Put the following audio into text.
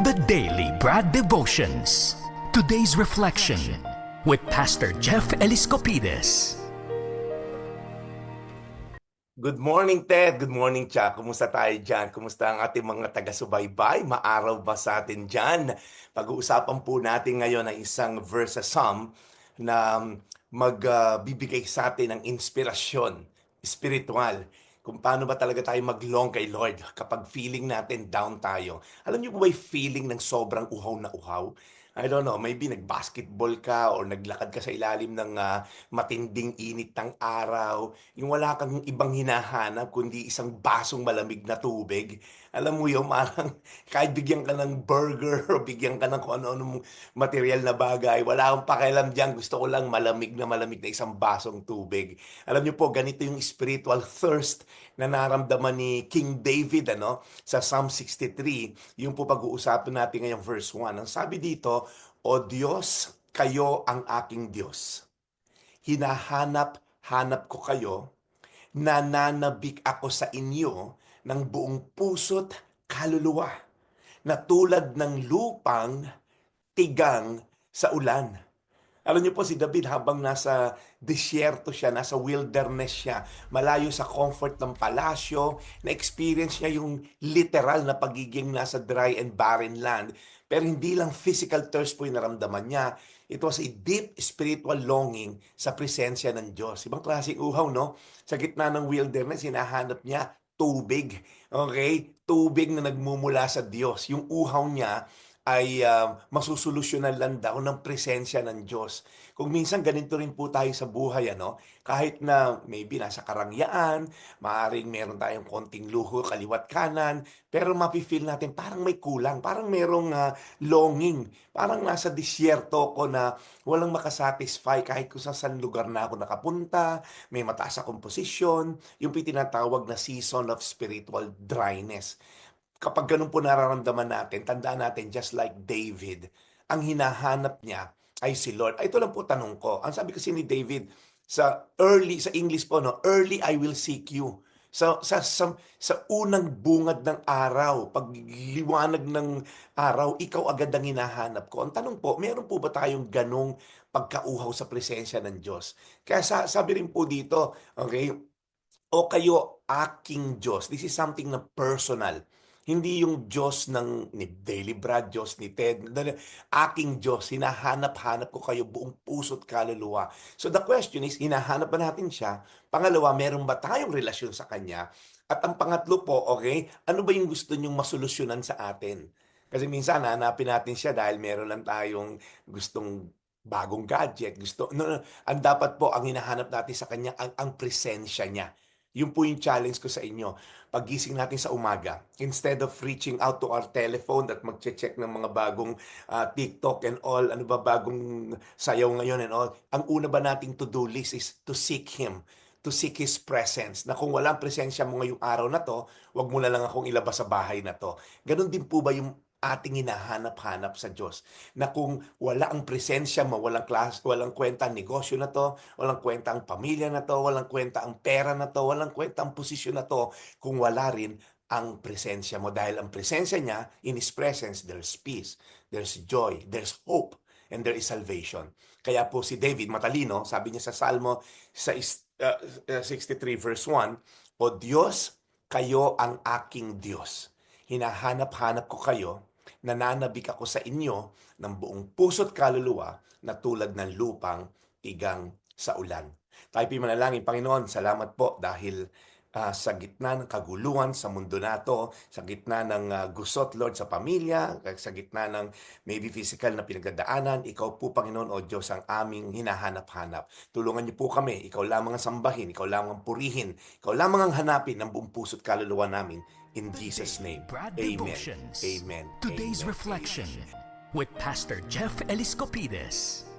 The Daily Brad Devotions. Today's reflection with Pastor Jeff Eliscopides. Good morning, Ted. Good morning, Cha. Kumusta tayo dyan? Kumusta ang ating mga taga-subaybay? Maaraw ba sa atin dyan? Pag-uusapan po natin ngayon ang isang verse sa Psalm na magbibigay sa atin ng inspirasyon spiritual kung paano ba talaga tayo mag-long kay Lord kapag feeling natin down tayo. Alam niyo po ba yung feeling ng sobrang uhaw na uhaw? I don't know, maybe nag-basketball ka or naglakad ka sa ilalim ng ah, matinding init ng araw, yung wala kang ibang hinahanap kundi isang basong malamig na tubig. Alam mo yun, parang kahit bigyan ka ng burger o bigyan ka ng kung ano-anong material na bagay, wala akong pakialam dyan. Gusto ko lang malamig na malamig na isang basong tubig. Alam niyo po, ganito yung spiritual thirst na naramdaman ni King David ano sa Psalm 63. Yung po pag-uusapan natin ngayong verse 1. Ang sabi dito, O Diyos, kayo ang aking Diyos. Hinahanap-hanap ko kayo, nananabik ako sa inyo ng buong puso't kaluluwa, na tulad ng lupang tigang sa ulan. Alam niyo po si David habang nasa disyerto siya, nasa wilderness siya, malayo sa comfort ng palasyo, na-experience niya yung literal na pagiging nasa dry and barren land. Pero hindi lang physical thirst po yung naramdaman niya. It was a deep spiritual longing sa presensya ng Diyos. Ibang klaseng uhaw, no? Sa gitna ng wilderness, hinahanap niya tubig. Okay? Tubig na nagmumula sa Diyos. Yung uhaw niya ay uh, masusolusyonan lang daw ng presensya ng Diyos. Kung minsan ganito rin po tayo sa buhay, ano? Kahit na maybe nasa karangyaan, maaaring meron tayong konting luho kaliwat kanan, pero mapifeel natin parang may kulang, parang merong uh, longing, parang nasa disyerto ko na walang makasatisfy kahit kung sa saan lugar na ako nakapunta, may mataas akong posisyon, yung tinatawag na season of spiritual dryness kapag ganun po nararamdaman natin, tandaan natin, just like David, ang hinahanap niya ay si Lord. Ay, ito lang po tanong ko. Ang sabi kasi ni David, sa early, sa English po, no, early I will seek you. So, sa, sa, sa unang bungad ng araw, pag liwanag ng araw, ikaw agad ang hinahanap ko. Ang tanong po, meron po ba tayong ganong pagkauhaw sa presensya ng Diyos? Kaya sa, sabi rin po dito, okay, o kayo aking Diyos. This is something na personal. Hindi yung Diyos ng ni Daily Brad, Diyos ni Ted. Aking Diyos, hinahanap-hanap ko kayo buong puso't kaluluwa. So the question is, hinahanap ba natin siya? Pangalawa, meron ba tayong relasyon sa Kanya? At ang pangatlo po, okay, ano ba yung gusto niyong masolusyonan sa atin? Kasi minsan, hanapin natin siya dahil meron lang tayong gustong bagong gadget. Gusto, no, no, ang dapat po, ang hinahanap natin sa Kanya, ang, ang presensya niya. Yun po yung challenge ko sa inyo. Pagising natin sa umaga, instead of reaching out to our telephone at magche-check ng mga bagong uh, TikTok and all, ano ba bagong sayaw ngayon and all, ang una ba nating to-do list is to seek Him to seek His presence. Na kung walang presensya mo ngayong araw na to, wag mo na lang akong ilabas sa bahay na to. Ganon din po ba yung ating hinahanap-hanap sa Diyos. Na kung wala ang presensya mo, walang, class, walang kwenta ang negosyo na to, walang kwenta ang pamilya na to, walang kwenta ang pera na to, walang kwenta ang posisyon na to, kung wala rin ang presensya mo. Dahil ang presensya niya, in His presence, there's peace, there's joy, there's hope, and there is salvation. Kaya po si David, matalino, sabi niya sa Salmo sa uh, 63 verse 1, O Diyos, kayo ang aking Diyos. Hinahanap-hanap ko kayo nananabik ako sa inyo ng buong puso't kaluluwa na tulad ng lupang tigang sa ulan. Tayo manalangin, Panginoon, salamat po dahil uh, sa gitna ng kaguluhan sa mundo nato, sa gitna ng uh, gusot, Lord, sa pamilya, sa gitna ng maybe physical na pinagdadaanan, ikaw po, Panginoon, o Diyos, ang aming hinahanap-hanap. Tulungan niyo po kami, ikaw lamang ang sambahin, ikaw lamang ang purihin, ikaw lamang ang hanapin ng buong puso't kaluluwa namin. In Jesus' name, Brad Amen. Amen. Today's Amen. reflection with Pastor Jeff Eliscopides.